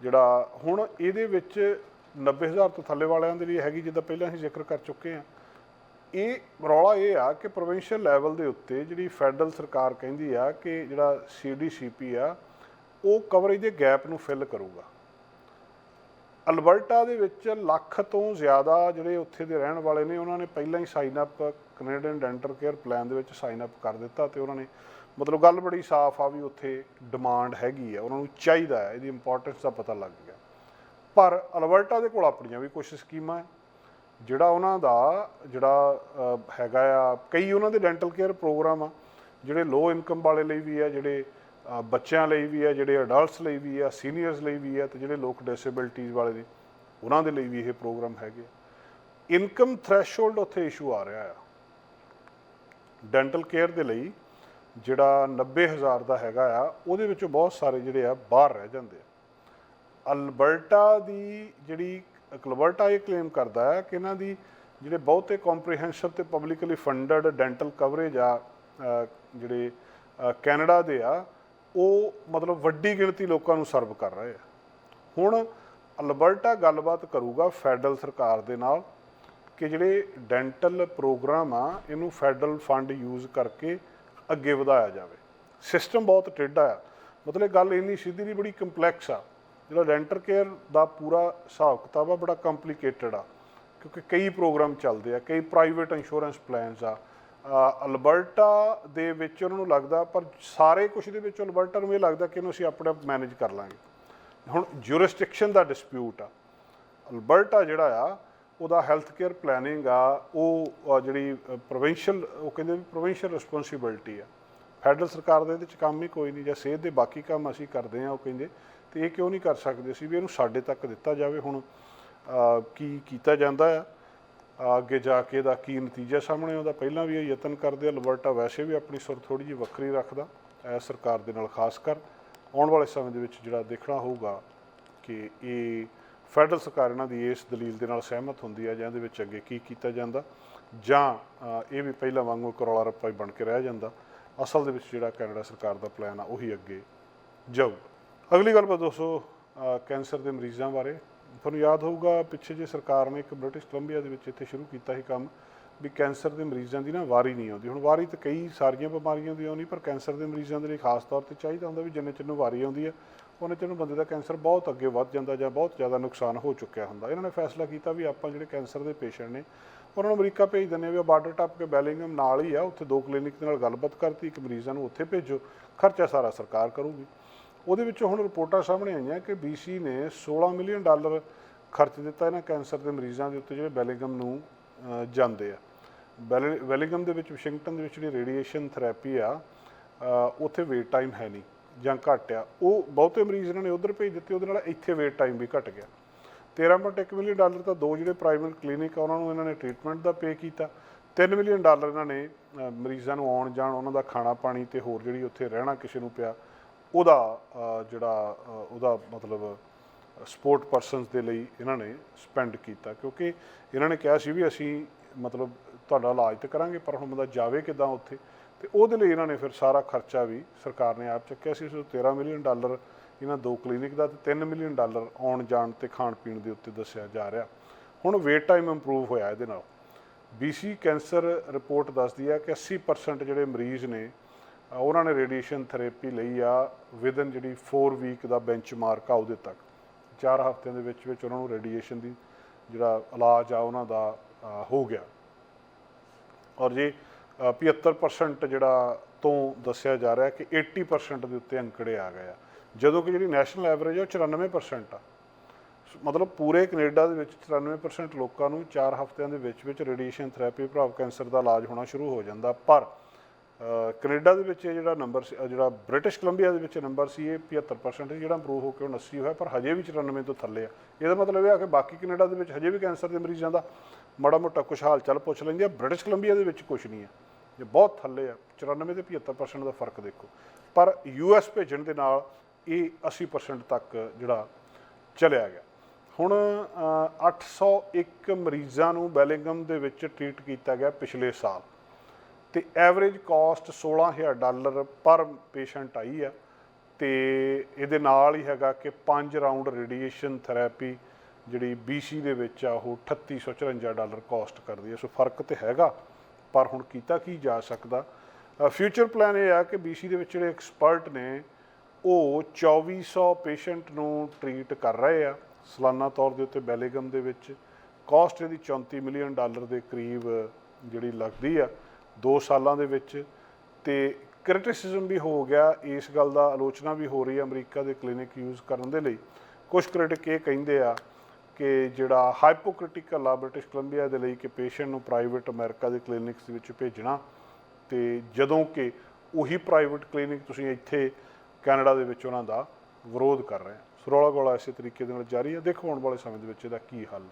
Speaker 1: ਜਿਹੜਾ ਹੁਣ ਇਹਦੇ ਵਿੱਚ 90000 ਤੋਂ ਥੱਲੇ ਵਾਲਿਆਂ ਦੇ ਲਈ ਹੈਗੀ, ਜਿੱਦਾਂ ਪਹਿਲਾਂ ਅਸੀਂ ਜ਼ਿਕਰ ਕਰ ਚੁੱਕੇ ਆ ਇਹ ਰੌਲਾ ਇਹ ਆ ਕਿ ਪ੍ਰੋਵਿੰਸ਼ੀਅਲ ਲੈਵਲ ਦੇ ਉੱਤੇ ਜਿਹੜੀ ਫੈਡਰਲ ਸਰਕਾਰ ਕਹਿੰਦੀ ਆ ਕਿ ਜਿਹੜਾ ਸੀਡੀਸੀਪੀ ਆ, ਉਹ ਕਵਰੇਜ ਦੇ ਗੈਪ ਨੂੰ ਫਿਲ ਕਰੂਗਾ। ਅਲਬਰਟਾ ਦੇ ਵਿੱਚ ਲੱਖ ਤੋਂ ਜ਼ਿਆਦਾ ਜਿਹੜੇ ਉੱਥੇ ਦੇ ਰਹਿਣ ਵਾਲੇ ਨੇ, ਉਹਨਾਂ ਨੇ ਪਹਿਲਾਂ ਹੀ sign up Canadian dental care plan ਦੇ ਵਿੱਚ ਸਾਈਨ ਅਪ ਕਰ ਦਿੱਤਾ ਤੇ ਉਹਨਾਂ ਨੇ ਮਤਲਬ ਗੱਲ ਬੜੀ ਸਾਫ਼ ਆ ਵੀ ਉੱਥੇ ਡਿਮਾਂਡ ਹੈਗੀ ਆ, ਉਹਨਾਂ ਨੂੰ ਚਾਹੀਦਾ ਹੈ, ਇਹਦੀ ਇੰਪੋਰਟੈਂਸ ਦਾ ਪਤਾ ਲੱਗ ਗਿਆ। ਪਰ ਅਲਬਰਟਾ ਦੇ ਕੋਲ ਆਪਣੀਆਂ ਵੀ ਕੁਝ ਸਕੀਮਾਂ ਹੈ, ਜਿਹੜਾ ਉਹਨਾਂ ਦਾ, ਜਿਹੜਾ ਹੈਗਾ ਆ, ਕਈ ਉਹਨਾਂ ਦੇ ਡੈਂਟਲ ਕੇਅਰ ਪ੍ਰੋਗਰਾਮ ਆ, ਜਿਹੜੇ ਲੋ ਇਨਕਮ ਵਾਲੇ ਲਈ ਵੀ ਆ, ਜਿਹੜੇ ਬੱਚਿਆਂ ਲਈ ਵੀ ਆ, ਜਿਹੜੇ ਅਡਲਟਸ ਲਈ ਵੀ ਆ ਸੀਨੀਅਰਸ ਲਈ ਵੀ ਆ, ਤੇ ਜਿਹੜੇ ਲੋਕ ਡਿਸੇਬਿਲਟੀਜ਼ ਵਾਲੇ ਨੇ, ਉਹਨਾਂ ਦੇ ਲਈ ਵੀ ਇਹ ਪ੍ਰੋਗਰਾਮ ਹੈਗੇ ਇਨਕਮ ਥ੍ਰੈਸ਼ੋਲਡ ਉੱਥੇ ਇਸ਼ੂ ਆ ਰਿਹਾ ਆ। ਡੈਂਟਲ ਕੇਅਰ ਦੇ ਲਈ ਜਿਹੜਾ 90000 ਦਾ ਹੈਗਾ ਆ, ਉਹਦੇ ਵਿੱਚੋਂ ਬਹੁਤ ਸਾਰੇ ਜਿਹੜੇ ਆ ਬਾਹਰ ਰਹਿ ਜਾਂਦੇ ਆ। ਅਲਬਰਟਾ ਦੀ ਜਿਹੜੀ, ਅਲਬਰਟਾ ਇਹ ਕਲੇਮ ਕਰਦਾ ਹੈ ਕਿ ਇਹਨਾਂ ਦੀ ਜਿਹੜੇ ਬਹੁਤੇ ਕੰਪਰੀਹੈਂਸਿਵ ਤੇ ਪਬਲਿਕਲੀ ਫੰਡਡ ਡੈਂਟਲ ਕਵਰੇਜ ਆ ਜਿਹੜੇ ਕੈਨੇਡਾ ਦੇ ਆ, ਉਹ ਮਤਲਬ ਵੱਡੀ ਗਿਣਤੀ ਲੋਕਾਂ ਨੂੰ ਸਰਵ ਕਰ ਰਹੇ ਆ। ਹੁਣ ਅਲਬਰਟਾ ਗੱਲਬਾਤ ਕਰੂਗਾ ਫੈਡਰਲ ਸਰਕਾਰ ਦੇ ਨਾਲ ਕਿ ਜਿਹੜੇ ਡੈਂਟਲ ਪ੍ਰੋਗਰਾਮ ਆ, ਇਹਨੂੰ ਫੈਡਰਲ ਫੰਡ ਯੂਜ਼ ਕਰਕੇ ਅੱਗੇ ਵਧਾਇਆ ਜਾਵੇ। ਸਿਸਟਮ ਬਹੁਤ ਟੇਢਾ ਆ। ਮਤਲਬ ਗੱਲ ਇੰਨੀ ਸਿੱਧੀ ਨਹੀਂ, ਬੜੀ ਕੰਪਲੈਕਸ ਆ। ਜਿਹੜਾ ਡੈਂਟਲ ਕੇਅਰ ਦਾ ਪੂਰਾ ਹਿਸਾਬ ਕਿਤਾਬ ਆ, ਬੜਾ ਕੰਪਲਿਕੇਟਡ ਆ। ਕਿਉਂਕਿ ਕਈ ਪ੍ਰੋਗਰਾਮ ਚੱਲਦੇ ਆ, ਕਈ ਪ੍ਰਾਈਵੇਟ ਇੰਸ਼ੋਰੈਂਸ ਪਲਾਨਸ ਆ। ਅਲਬਰਟਾ ਦੇ ਵਿੱਚ ਉਹਨਾਂ ਨੂੰ ਲੱਗਦਾ, ਪਰ ਸਾਰੇ ਕੁਝ ਦੇ ਵਿੱਚ ਅਲਬਰਟਾ ਨੂੰ ਇਹ ਲੱਗਦਾ ਕਿ ਇਹਨੂੰ ਅਸੀਂ ਆਪਣੇ ਆਪ ਮੈਨੇਜ ਕਰ ਲਾਂਗੇ। ਹੁਣ ਜੁਰਿਸਡਿਕਸ਼ਨ ਦਾ ਡਿਸਪਿਊਟ ਆ। ਅਲਬਰਟਾ ਜਿਹੜਾ ਆ ਉਹਦਾ ਹੈਲਥ ਕੇਅਰ ਪਲੈਨਿੰਗ ਆ, ਉਹ ਜਿਹੜੀ ਪ੍ਰੋਵਿੰਸ਼ੀਅਲ ਉਹ ਕਹਿੰਦੇ ਵੀ ਪ੍ਰੋਵਿੰਸ਼ੀਅਲ ਰਿਸਪੌਂਸਿਬਿਲਟੀ ਆ। ਫੈਡਰਲ ਸਰਕਾਰ ਦੇ ਇਹਦੇ ਚ ਕੰਮ ਹੀ ਕੋਈ ਨਹੀਂ, ਜਾਂ ਸਿਹਤ ਦੇ ਬਾਕੀ ਕੰਮ ਅਸੀਂ ਕਰਦੇ ਆ ਉਹ ਕਹਿੰਦੇ। ਤੇ ਇਹ ਕਿਉਂ ਨਹੀਂ ਕਰ ਸਕਦੇ ਸੀ ਵੀ ਇਹਨੂੰ ਸਾਡੇ ਤੱਕ ਦਿੱਤਾ ਜਾਵੇ ਹੁਣ ਕੀ ਕੀਤਾ ਜਾਂਦਾ ਆ। ਅੱਗੇ ਜਾ ਕੇ ਇਹਦਾ ਕੀ ਨਤੀਜਾ ਸਾਹਮਣੇ ਆਉਂਦਾ, ਪਹਿਲਾਂ ਵੀ ਇਹ ਯਤਨ ਕਰਦੇ ਆ। ਅਲਬਰਟਾ ਵੈਸੇ ਵੀ ਆਪਣੀ ਸੁਰ ਥੋੜੀ ਜਿਹੀ ਵੱਖਰੀ ਰੱਖਦਾ, ਐ ਸਰਕਾਰ ਦੇ ਨਾਲ ਖਾਸ ਕਰ। ਆਉਣ ਵਾਲੇ ਸਮੇਂ ਦੇ ਵਿੱਚ ਜਿਹੜਾ ਦੇਖਣਾ ਹੋਊਗਾ ਕਿ ਇਹ ਫੈਡਰਲ ਸਰਕਾਰ ਇਹਨਾਂ ਦੀ ਇਸ ਦਲੀਲ ਦੇ ਨਾਲ ਸਹਿਮਤ ਹੁੰਦੀ ਹੈ ਜਾਂ ਇਹਦੇ ਵਿੱਚ ਅੱਗੇ ਕੀ ਕੀਤਾ ਜਾਂਦਾ, ਜਾਂ ਇਹ ਵੀ ਪਹਿਲਾਂ ਵਾਂਗੂ ਕਰੋਲਾ ਰੱਪਾ ਹੀ ਬਣ ਕੇ ਰਹਿ ਜਾਂਦਾ, ਅਸਲ ਦੇ ਵਿੱਚ ਜਿਹੜਾ ਕੈਨੇਡਾ ਸਰਕਾਰ ਦਾ ਪਲਾਨ ਆ, ਉਹੀ ਅੱਗੇ ਜਾਊ ਅਗਲੀ ਗੱਲ ਬਸ ਦੋਸਤੋ ਕੈਂਸਰ ਦੇ ਮਰੀਜ਼ਾਂ ਬਾਰੇ। ਤੁਹਾਨੂੰ ਯਾਦ ਹੋਊਗਾ, ਪਿੱਛੇ ਜੇ ਸਰਕਾਰ ਨੇ ਇੱਕ ਬ੍ਰਿਟਿਸ਼ ਕੋਲੰਬੀਆ ਦੇ ਵਿੱਚ ਇੱਥੇ ਸ਼ੁਰੂ ਕੀਤਾ ਸੀ ਕੰਮ, ਵੀ ਕੈਂਸਰ ਦੇ ਮਰੀਜ਼ਾਂ ਦੀ ਨਾ ਵਾਰੀ ਨਹੀਂ ਆਉਂਦੀ। ਹੁਣ ਵਾਰੀ ਤਾਂ ਕਈ ਸਾਰੀਆਂ ਬਿਮਾਰੀਆਂ ਦੀ ਆਉਣੀ ਪਰ ਕੈਂਸਰ ਦੇ ਮਰੀਜ਼ਾਂ ਦੇ ਲਈ ਖਾਸ ਤੌਰ ਤੇ ਚਾਹੀਦਾ ਹੁੰਦਾ ਵੀ ਜਿੰਨੇ ਚਿਰ ਨੂੰ ਵਾਰੀ ਆਉਂਦੀ ਹੈ ਉਹਨੇ ਚਿਰ ਨੂੰ ਬੰਦੇ ਦਾ ਕੈਂਸਰ ਬਹੁਤ ਅੱਗੇ ਵੱਧ ਜਾਂਦਾ ਜਾਂ ਬਹੁਤ ਜ਼ਿਆਦਾ ਨੁਕਸਾਨ ਹੋ ਚੁੱਕਿਆ ਹੁੰਦਾ। ਇਹਨਾਂ ਨੇ ਫੈਸਲਾ ਕੀਤਾ ਵੀ ਆਪਾਂ ਜਿਹੜੇ ਕੈਂਸਰ ਦੇ ਪੇਸ਼ੈਂਟ ਨੇ, ਉਹਨਾਂ ਨੂੰ ਅਮਰੀਕਾ ਭੇਜ ਦਿੰਦੇ ਆ ਵੀ ਬਾਰਡਰ ਟੱਪ ਕੇ ਬੈਲਿੰਗਮ ਨਾਲ ਹੀ ਆ, ਉੱਥੇ ਦੋ ਕਲੀਨਿਕ ਦੇ ਨਾਲ ਗੱਲਬਾਤ ਕਰਤੀ, ਇੱਕ ਮਰੀਜ਼ਾਂ ਨੂੰ ਉੱਥੇ ਭੇਜੋ, ਖਰਚਾ ਸਾਰਾ ਸਰਕਾਰ ਕਰੂਗੀ। ਉਹਦੇ ਵਿੱਚੋਂ ਹੁਣ ਰਿਪੋਰਟਾਂ ਸਾਹਮਣੇ ਆਈਆਂ ਕਿ BC ਨੇ 16 ਮਿਲੀਅਨ ਡਾਲਰ ਖਰਚ ਦਿੱਤਾ ਇਹਨਾਂ ਕੈਂਸਰ ਦੇ ਮਰੀਜ਼ਾਂ ਦੇ ਉੱਤੇ ਜਿਹੜੇ ਬੈਲਿੰਗਮ ਨੂੰ ਜਾਂਦੇ ਆ। ਬੈਲ- ਵੈਲਿੰਗਮ ਦੇ ਵਿੱਚ, ਵਾਸ਼ਿੰਗਟਨ ਦੇ ਵਿੱਚ ਜਿਹੜੀ ਰੇਡੀਏਸ਼ਨ ਥੈਰੇਪੀ ਆ ਉੱਥੇ ਵੇਟ ਟਾਈਮ ਹੈ ਨਹੀਂ। ਜਾਂ ਘੱਟ ਆ, ਉਹ ਬਹੁਤੇ ਮਰੀਜ਼ ਇਹਨਾਂ ਨੇ ਉਧਰ ਭੇਜ ਦਿੱਤੇ, ਉਹਦੇ ਨਾਲ ਇੱਥੇ ਵੇਟ ਟਾਈਮ ਵੀ ਘਟ ਗਿਆ। 13.1 ਮਿਲੀਅਨ ਡਾਲਰ ਤਾਂ ਦੋ ਜਿਹੜੇ ਪ੍ਰਾਈਵੇਟ ਕਲੀਨਿਕ ਆ, ਉਹਨਾਂ ਨੂੰ ਇਹਨਾਂ ਨੇ ਟ੍ਰੀਟਮੈਂਟ ਦਾ ਪੇ ਕੀਤਾ। 3 ਮਿਲੀਅਨ ਡਾਲਰ ਇਹਨਾਂ ਨੇ ਮਰੀਜ਼ਾਂ ਨੂੰ ਆਉਣ ਜਾਣ, ਉਹਨਾਂ ਦਾ ਖਾਣਾ ਪਾਣੀ ਤੇ ਹੋਰ ਜਿਹੜੀ ਉੱਥੇ ਰਹਿਣਾ ਕਿਸੇ ਨੂੰ ਪਿਆ, ਉਹਦਾ ਜਿਹੜਾ ਉਹਦਾ ਮਤਲਬ ਸਪੋਰਟ ਪਰਸਨਸ ਦੇ ਲਈ ਇਹਨਾਂ ਨੇ ਸਪੈਂਡ ਕੀਤਾ। ਕਿਉਂਕਿ ਇਹਨਾਂ ਨੇ ਕਿਹਾ ਸੀ ਵੀ ਅਸੀਂ ਮਤਲਬ ਤੁਹਾਡਾ ਇਲਾਜ ਤੇ ਕਰਾਂਗੇ, ਪਰ ਹੁਣ ਬੰਦਾ ਜਾਵੇ ਕਿਦਾਂ ਉੱਥੇ? ਤੇ ਉਹਦੇ ਲਈ ਇਹਨਾਂ ਨੇ ਫਿਰ ਸਾਰਾ ਖਰਚਾ ਵੀ ਸਰਕਾਰ ਨੇ ਆਪ ਚੱਕਿਆ ਸੀ ਸੋ 13 ਮਿਲੀਅਨ ਡਾਲਰ ਇਹਨਾਂ ਦੋ ਕਲੀਨਿਕ ਦਾ ਤੇ 3 ਮਿਲੀਅਨ ਡਾਲਰ ਆਉਣ ਜਾਣ ਤੇ ਖਾਣ ਪੀਣ ਦੇ ਉੱਤੇ ਦੱਸਿਆ ਜਾ ਰਿਹਾ। ਹੁਣ ਵੇਟ ਟਾਈਮ ਇੰਪਰੂਵ ਹੋਇਆ ਇਹਦੇ ਨਾਲ। BC ਕੈਂਸਰ ਰਿਪੋਰਟ ਦੱਸਦੀ ਹੈ ਕਿ 80% ਜਿਹੜੇ ਮਰੀਜ਼ ਨੇ ਉਹਨਾਂ ਨੇ ਰੇਡੀਏਸ਼ਨ ਥੈਰੇਪੀ ਲਈ ਆ ਵਿਦਨ ਜਿਹੜੀ 4 ਵੀਕ ਦਾ ਬੈਂਚਮਾਰਕ ਆ ਉਹਦੇ ਤੱਕ। 4 ਹਫ਼ਤਿਆਂ ਦੇ ਵਿੱਚ ਵਿੱਚ ਉਹਨਾਂ ਨੂੰ ਰੇਡੀਏਸ਼ਨ ਦੀ ਜਿਹੜਾ ਇਲਾਜ ਆ ਉਹਨਾਂ ਦਾ ਹੋ ਗਿਆ। ਔਰ ਜੇ 75% ਜਿਹੜਾ ਤੋਂ ਦੱਸਿਆ ਜਾ ਰਿਹਾ ਕਿ 80% ਦੇ ਉੱਤੇ ਅੰਕੜੇ ਆ ਗਏ ਆ। ਜਦੋਂ ਕਿ ਜਿਹੜੀ ਨੈਸ਼ਨਲ ਐਵਰੇਜ ਆ ਉਹ 94% ਆ। ਮਤਲਬ ਪੂਰੇ ਕੈਨੇਡਾ ਦੇ ਵਿੱਚ 94% ਲੋਕਾਂ ਨੂੰ 4 ਹਫ਼ਤਿਆਂ ਦੇ ਵਿੱਚ ਵਿੱਚ ਰੇਡੀਏਸ਼ਨ ਥੈਰੇਪੀ ਪ੍ਰਭਾਵ ਕੈਂਸਰ ਦਾ ਇਲਾਜ ਹੋਣਾ ਸ਼ੁਰੂ ਹੋ ਜਾਂਦਾ। ਪਰ ਅ, ਕੈਨੇਡਾ ਦੇ ਵਿੱਚ ਇਹ ਜਿਹੜਾ ਨੰਬਰ ਸੀ ਜਿਹੜਾ ਬ੍ਰਿਟਿਸ਼ ਕੋਲੰਬੀਆ ਦੇ ਵਿੱਚ ਨੰਬਰ ਸੀ ਇਹ 75% ਸੀ ਜਿਹੜਾ ਇੰਪਰੂਵ ਹੋ ਕੇ ਹੁਣ 80 ਹੋਇਆ ਪਰ ਹਜੇ ਵੀ 94 ਤੋਂ ਥੱਲੇ ਆ। ਇਹਦਾ ਮਤਲਬ ਇਹ ਆ ਕਿ ਬਾਕੀ ਕੈਨੇਡਾ ਦੇ ਵਿੱਚ ਹਜੇ ਵੀ ਕੈਂਸਰ ਦੇ ਮਰੀਜ਼ਾਂ ਦਾ ਮਾੜਾ ਮੋਟਾ ਕੁਛ ਹਾਲ ਚਾਲ ਪੁੱਛ ਲੈਂਦੇ ਆ ਬ੍ਰਿਟਿਸ਼ ਕੋਲੰਬੀਆ ਦੇ ਵਿੱਚ ਕੁਛ ਨਹੀਂ ਆ। ਜੇ ਬਹੁਤ ਥੱਲੇ ਆ 94 ਤੇ 75% ਦਾ ਫ਼ਰਕ ਦੇਖੋ। ਪਰ ਯੂਐਸ ਭੇਜਣ ਦੇ ਨਾਲ ਇਹ 80% ਤੱਕ ਜਿਹੜਾ ਚਲਿਆ ਗਿਆ। ਹੁਣ ਅ, 801 ਮਰੀਜ਼ਾਂ ਨੂੰ ਬੈਲਿੰਗਮ ਦੇ ਵਿੱਚ ਟ੍ਰੀਟ ਕੀਤਾ ਗਿਆ ਪਿਛਲੇ ਸਾਲ। ਤੇ ਐਵਰੇਜ ਕਾਸਟ 16000 ਡਾਲਰ ਪਰ ਪੇਸ਼ੈਂਟ ਆਈ ਆ। ਤੇ ਇਹਦੇ ਨਾਲ ਹੀ ਹੈਗਾ ਕਿ 5 ਰਾਉਂਡ ਰੇਡੀਏਸ਼ਨ ਥੈਰੇਪੀ ਜਿਹੜੀ BC ਦੇ ਵਿੱਚ ਆ ਉਹ 3854 ਡਾਲਰ ਕਾਸਟ ਕਰਦੀ ਹੈ ਸੋ ਫ਼ਰਕ ਤੇ ਹੈਗਾ। ਪਰ ਹੁਣ ਕੀਤਾ ਕੀ ਜਾ ਸਕਦਾ? ਫਿਊਚਰ ਪਲਾਨ ਇਹ ਆ ਕਿ BC ਦੇ ਵਿੱਚ ਜਿਹੜੇ ਐਕਸਪਰਟ ਨੇ, ਉਹ 2400 ਪੇਸ਼ੈਂਟ ਨੂੰ ਟ੍ਰੀਟ ਕਰ ਰਹੇ ਆ। ਸਾਲਾਨਾ ਤੌਰ ਦੇ ਉੱਤੇ ਬੈਲੇਗਮ ਦੇ ਵਿੱਚ ਕਾਸਟ ਇਹਦੀ 34 ਮਿਲੀਅਨ ਡਾਲਰ ਦੇ ਕਰੀਬ ਜਿਹੜੀ ਲੱਗਦੀ ਆ 2 ਸਾਲਾਂ ਦੇ ਵਿੱਚ। ਤੇ ਕ੍ਰਿਟਿਸਿਜ਼ਮ ਵੀ ਹੋ ਗਿਆ, ਇਸ ਗੱਲ ਦਾ ਆਲੋਚਨਾ ਵੀ ਹੋ ਰਹੀ ਹੈ ਅਮਰੀਕਾ ਦੇ ਕਲੀਨਿਕ ਯੂਜ਼ ਕਰਨ ਦੇ ਲਈ। ਕੁਝ ਕ੍ਰਿਟਿਕ ਇਹ ਕਹਿੰਦੇ ਆ ਕਿ ਜਿਹੜਾ ਹਾਈਪੋਕ੍ਰਿਟੀਕਲ ਆ ਬ੍ਰਿਟਿਸ਼ ਕੋਲੰਬੀਆ ਦੇ ਲਈ ਕਿ ਪੇਸ਼ੈਂਟ ਨੂੰ ਪ੍ਰਾਈਵੇਟ ਅਮਰੀਕਾ ਦੇ ਕਲੀਨਿਕਸ ਦੇ ਵਿੱਚ ਭੇਜਣਾ ਤੇ ਜਦੋਂ ਕਿ ਉਹੀ ਪ੍ਰਾਈਵੇਟ ਕਲੀਨਿਕ ਤੁਸੀਂ ਇੱਥੇ ਕੈਨੇਡਾ ਦੇ ਵਿੱਚ ਉਹਨਾਂ ਦਾ ਵਿਰੋਧ ਕਰ ਰਹੇ ਹੋ ਸੋ ਗੋਲਾ ਇਸੇ ਤਰੀਕੇ ਦੇ ਨਾਲ ਜਾਰੀ ਹੈ ਦੇਖੋ ਆਉਣ ਵਾਲੇ ਸਮੇਂ ਦੇ ਵਿੱਚ ਇਹਦਾ ਕੀ ਹੱਲ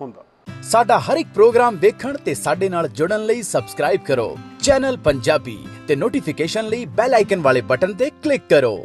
Speaker 1: ਹੁੰਦਾ।
Speaker 2: ਸਾਡਾ ਹਰ ਇੱਕ ਪ੍ਰੋਗਰਾਮ ਦੇਖਣ ਤੇ ਸਾਡੇ ਨਾਲ ਜੁੜਨ ਲਈ ਸਬਸਕ੍ਰਾਈਬ ਕਰੋ। ਚੈਨਲ ਪੰਜਾਬੀ ਤੇ ਨੋਟੀਫਿਕੇਸ਼ਨ ਲਈ ਬੈਲ ਆਈਕਨ ਵਾਲੇ ਬਟਨ ਤੇ ਕਲਿੱਕ ਕਰੋ।